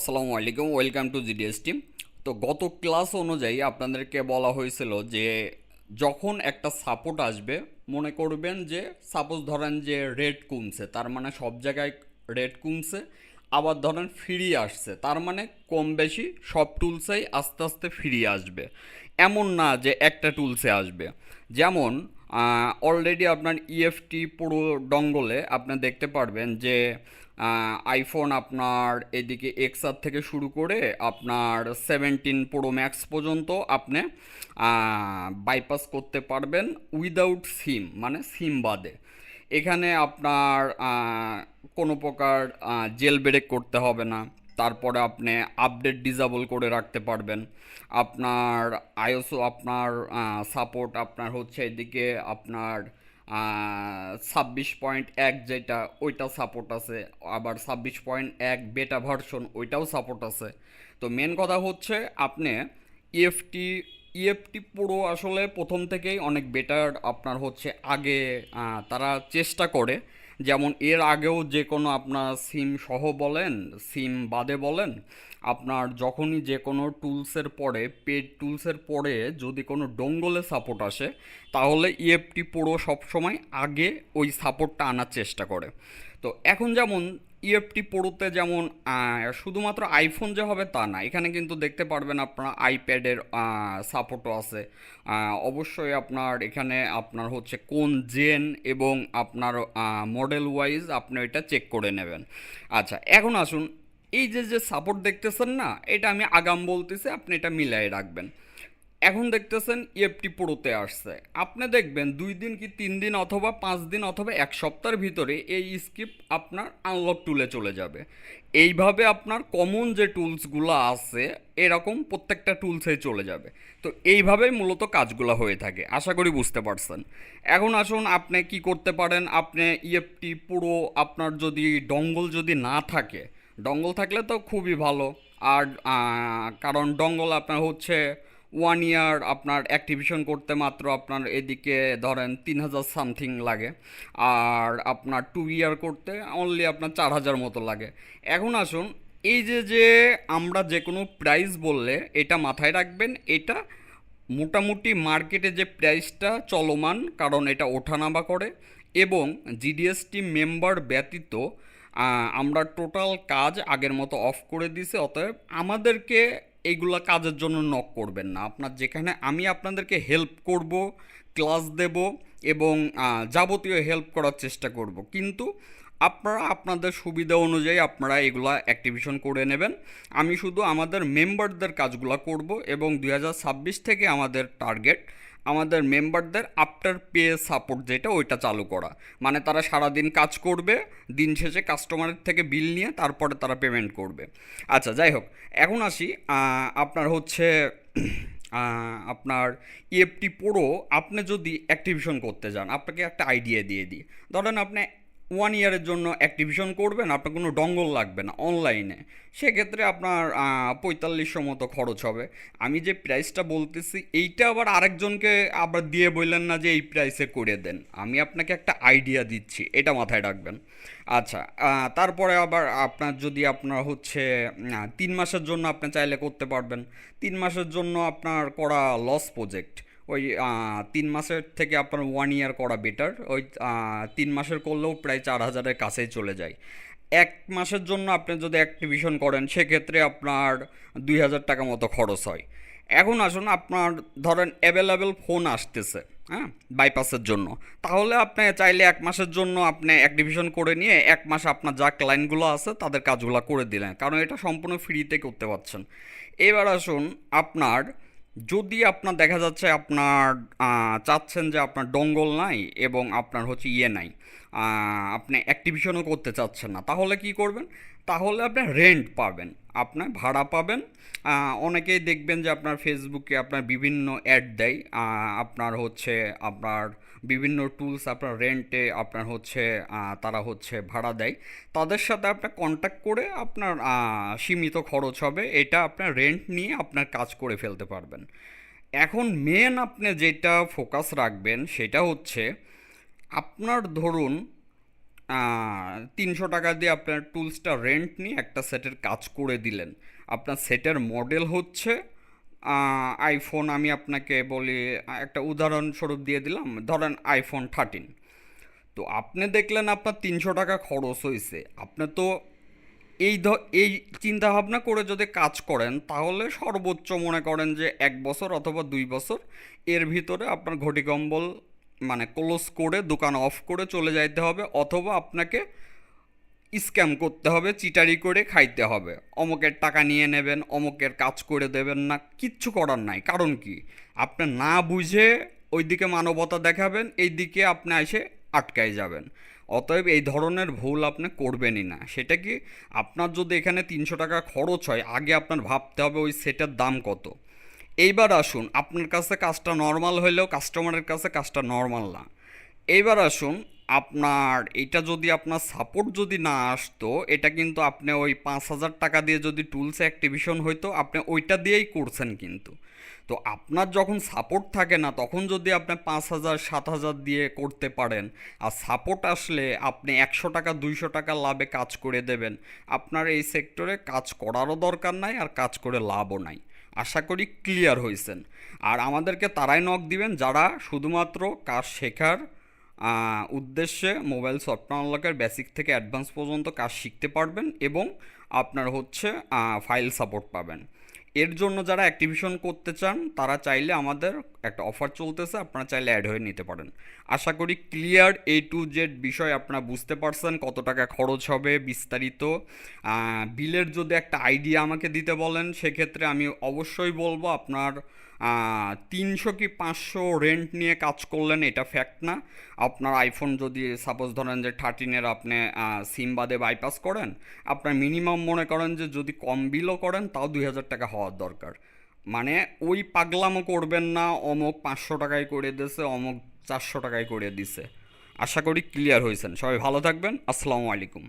আসসালামু আলাইকুম, welcome to GDS team. তো গত ক্লাস অনুযায়ী আপনাদেরকে বলা হয়েছিল যে, যখন একটা সাপোর্ট আসবে, মনে করবেন যে সাপোজ ধরেন যে রেড কমছে, তার মানে সব জায়গায় রেড কমছে, আবার ধরেন ফিরিয়ে আসছে, তার মানে কম বেশি সব টুলসেই আস্তে আস্তে ফিরিয়ে আসবে। এমন না যে একটা টুলসে আসবে। যেমন অলরেডি আপনার ইএফটি পুরো ডঙ্গলে আপনি দেখতে পারবেন যে আইফোন আপনার এদিকে এক্সআর থেকে শুরু করে আপনার সেভেন্টিন প্রো ম্যাক্স পর্যন্ত আপনি বাইপাস করতে পারবেন উইদাউট সিম মানে সিম বাদে। এখানে আপনার কোনো প্রকার জেল ব্রেক করতে হবে না। তারপরে আপনি আপডেট ডিজাবল করে রাখতে পারবেন। আপনার আইওসও আপনার সাপোর্ট আপনার হচ্ছে এদিকে আপনার ছাব্বিশ পয়েন্ট এক যেটা, ওইটা সাপোর্ট আছে। আবার ছাব্বিশ পয়েন্ট এক বেটা ভার্সন ওইটাও সাপোর্ট আছে। তো মেন কথা হচ্ছে আপনি ইএফটি ইএফটি পুরো আসলে প্রথম থেকেই অনেক বেটার আপনার হচ্ছে আগে তারা চেষ্টা করে। যেমন এর আগেও যে কোনো আপনার সিম সহ বলেন, সিম বাদে বলেন, আপনার যখনই যে কোনো টুলসের পরে পেড টুলসের পরে যদি কোনো ডোঙ্গলে সাপোর্ট আসে, তাহলে ইএফটি পুরো সবসময় আগে ওই সাপোর্টটা আনার চেষ্টা করে। তো এখন যেমন ইএফটি পোড়োতে যেমন শুধুমাত্র আইফোন যে হবে তা না, এখানে কিন্তু দেখতে পারবেন আপনার আইপ্যাডের সাপোর্টও আছে। অবশ্যই আপনার এখানে আপনার হচ্ছে কোন জেন এবং আপনার মডেল ওয়াইজ আপনি এটা চেক করে নেবেন। আচ্ছা এখন আসুন, এই যে যে সাপোর্ট দেখতেছেন না, এটা আমি আগাম বলতেছি, আপনি এটা মিলাই রাখবেন। এখন দেখতেছেন ইএফটি প্রোতে আসছে। আপনি দেখবেন দুই দিন কি তিন দিন অথবা পাঁচ দিন অথবা এক সপ্তাহের ভিতরে এই স্কিপ আপনার আনলক টুলে চলে যাবে। এইভাবে আপনার কমন যে টুলসগুলো আছে, এরকম প্রত্যেকটা টুলসে চলে যাবে। তো এইভাবেই মূলত কাজগুলো হয়ে থাকে, আশা করি বুঝতে পারছেন। এখন আসুন আপনি কি করতে পারেন, আপনি ইএফটি পুরো আপনার যদি ডঙ্গল যদি না থাকে ডঙ্গল থাকলে তো খুবই ভালো। আর কারণ ডঙ্গল আপনার হচ্ছে ওয়ান ইয়ার আপনার অ্যাক্টিভেশন করতে মাত্র আপনার এদিকে ধরেন তিন হাজার সামথিং লাগে। আর আপনার টু ইয়ার করতে অনলি আপনার চার হাজার মতো লাগে। এখন আসুন, এই যে যে আমরা যে কোনো প্রাইস বললে এটা মাথায় রাখবেন, এটা মোটামুটি মার্কেটে যে প্রাইসটা চলমান, কারণ এটা ওঠানামা করে, এবং জিডিএসটি মেম্বার ব্যতীত আমরা টোটাল কাজ আগের মতো অফ করে দিছে অতএব আমাদেরকে এইগুলা কাজের জন্য নক করবেন না। আপনার যেখানে আমি আপনাদেরকে হেল্প করব ক্লাস দেব এবং যাবতীয় হেল্প করার চেষ্টা করব। কিন্তু আপনারা আপনাদের সুবিধা অনুযায়ী আপনারা এগুলা অ্যাক্টিভেশন করে নেবেন। আমি শুধু আমাদের মেম্বারদের কাজগুলো করব এবং দু হাজার ছাব্বিশ থেকে আমাদের টার্গেট আমাদের মেম্বারদের আফটার পে সাপোর্ট যেটা, ওইটা চালু করা। মানে তারা সারাদিন কাজ করবে, দিন শেষে কাস্টমারের থেকে বিল নিয়ে তারপরে তারা পেমেন্ট করবে। আচ্ছা যাই হোক, এখন আসি আপনার হচ্ছে আপনার ইএফটি পুরো আপনি যদি অ্যাক্টিভেশন করতে যান, আপনাকে একটা আইডিয়া দিয়ে দিই। ধরেন আপনি ওয়ান ইয়ারের জন্য অ্যাক্টিভিশন করবেন, আপনার কোনো ডঙ্গল লাগবে না অনলাইনে সেক্ষেত্রে আপনার পঁয়তাল্লিশশো মতো খরচ হবে। আমি যে প্রাইসটা বলতেছি, এইটা আবার আরেকজনকে আবার দিয়ে বললেন না যে এই প্রাইসে করে দেন। আমি আপনাকে একটা আইডিয়া দিচ্ছি, এটা মাথায় রাখবেন। আচ্ছা তারপরে আবার আপনার যদি আপনার হচ্ছে তিন মাসের জন্য আপনি চাইলে করতে পারবেন। তিন মাসের জন্য আপনার করা লস প্রজেক্ট ওই তিন মাসের থেকে আপনার ওয়ান ইয়ার করা বেটার ওই তিন মাসের করলেও প্রায় চার হাজারের কাছেই চলে যায়। এক মাসের জন্য আপনি যদি অ্যাক্টিভিশন করেন, সেক্ষেত্রে আপনার দুই হাজার টাকা মতো খরচ হয়। এখন আসুন, আপনার ধরেন অ্যাভেলেবেল ফোন আসতেছে হ্যাঁ বাইপাসের জন্য। তাহলে আপনি চাইলে এক মাসের জন্য আপনি অ্যাক্টিভিশন করে নিয়ে এক মাস আপনার যা ক্লায়েন্টগুলো আছে, তাদের কাজগুলো করে দিলেন। কারণ এটা সম্পূর্ণ ফ্রিতে করতে পারছেন। এবার আসুন, আপনার যদি আপনার, দেখা যাচ্ছে আপনার চাচ্ছেন যে আপনার ডঙ্গল নাই এবং আপনার হচ্ছে ইয়ে নাই আপনি অ্যাক্টিভিশনও করতে চাচ্ছেন না, তাহলে কি করবেন? তাহলে আপনি রেন্ট পাবেন, আপনার ভাড়া পাবেন অনেকেই দেখবেন যে আপনার ফেসবুকে আপনার বিভিন্ন অ্যাড দেয় আপনার হচ্ছে আপনার বিভিন্ন টুলস আপনার রেন্টে আপনার হচ্ছে তারা হচ্ছে ভাড়া দেয়। তাদের সাথে আপনার কন্ট্যাক্ট করে আপনার সীমিত খরচ হবে। এটা আপনার রেন্ট নিয়ে আপনার কাজ করে ফেলতে পারবেন। এখন মেন আপনি যেটা ফোকাস রাখবেন সেটা হচ্ছে, আপনার ধরুন তিনশো টাকা দিয়ে আপনার টুলসটা রেন্ট নিয়ে একটা সেটের কাজ করে দিলেন। আপনার সেটের মডেল হচ্ছে আইফোন আমি আপনাকে বলি, একটা উদাহরণস্বরূপ দিয়ে দিলাম, ধরেন আইফোন থার্টিন তো আপনি দেখলেন আপনার তিনশো টাকা খরচ হয়েছে আপনি তো এই ধ, এই চিন্তাভাবনা করে যদি কাজ করেন, তাহলে সর্বোচ্চ মনে করেন যে এক বছর অথবা দুই বছর এর ভিতরে আপনার ঘটি কম্বল মানে ক্লোজ করে, দোকান অফ করে চলে যাইতে হবে, অথবা আপনাকে স্ক্যাম করতে হবে, চিটারি করে খাইতে হবে। অমুকের টাকা নিয়ে নেবেন, অমুকের কাজ করে দেবেন না, কিচ্ছু করার নাই। কারণ কি? আপনি না বুঝে ওইদিকে মানবতা দেখাবেন এই দিকে আপনি এসে আটকায় যাবেন। অতএব এই ধরনের ভুল আপনি করবেনই না। সেটা কি? আপনার যদি এখানে তিনশো টাকা খরচ হয়, আগে আপনার ভাবতে হবে ওই সেটের দাম কত। এইবার আসুন, আপনার কাছে কাজটা নর্মাল হইলেও কাস্টমারের কাছে কাজটা নর্মাল না। এইবার আসুন আপনার, এটা যদি আপনার সাপোর্ট যদি না আসতো, এটা কিন্তু আপনি ওই পাঁচ হাজার টাকা দিয়ে যদি টুলস অ্যাক্টিভিশন হইতো, আপনি ওইটা দিয়েই করছেন কিন্তু। তো আপনার যখন সাপোর্ট থাকে না, তখন যদি আপনি পাঁচ হাজার, সাত হাজার দিয়ে করতে পারেন, আর সাপোর্ট আসলে আপনি একশো টাকা, দুইশো টাকা লাভে কাজ করে দেবেন, আপনার এই সেক্টরে কাজ করারও দরকার নাই, আর কাজ করে লাভও নাই। আশা করি ক্লিয়ার হয়েছেন আর আমাদেরকে তারাই নক দিবেন, যারা শুধুমাত্র কাজ শেখার উদ্দেশ্যে মোবাইল সফটওয়্যার আনলকের বেসিক থেকে অ্যাডভান্স পর্যন্ত কাজ শিখতে পারবেন এবং আপনার হচ্ছে ফাইল সাপোর্ট পাবেন। এর জন্য যারা অ্যাক্টিভিশন করতে চান, তারা চাইলে আমাদের একটা অফার চলতেছে, আপনারা চাইলে অ্যাড হয়ে নিতে পারেন। আশা করি ক্লিয়ার এ টু জেড বিষয় আপনারা বুঝতে পারছেন, কত টাকা খরচ হবে, বিস্তারিত। বিলের যদি একটা আইডিয়া আমাকে দিতে বলেন, সেক্ষেত্রে আমি অবশ্যই বলব আপনার তিনশো কি পাঁচশো রেন্ট নিয়ে কাজ করলেন, এটা ফ্যাক্ট না। আপনার আইফোন যদি সাপোজ ধরেন যে থার্টিনের আপনি সিম বাদে বাইপাস করেন, আপনার মিনিমাম মনে করেন যে যদি কম বিলও করেন, তাও দুই হাজার টাকা হওয়ার দরকার। মানে ওই পাগলামো করবেন না, অমুক পাঁচশো টাকায় করে দিয়েছে, অমুক চারশো টাকায় করে দিছে আশা করি ক্লিয়ার হয়েছেন। সবাই ভালো থাকবেন। আসসালামু আলাইকুম।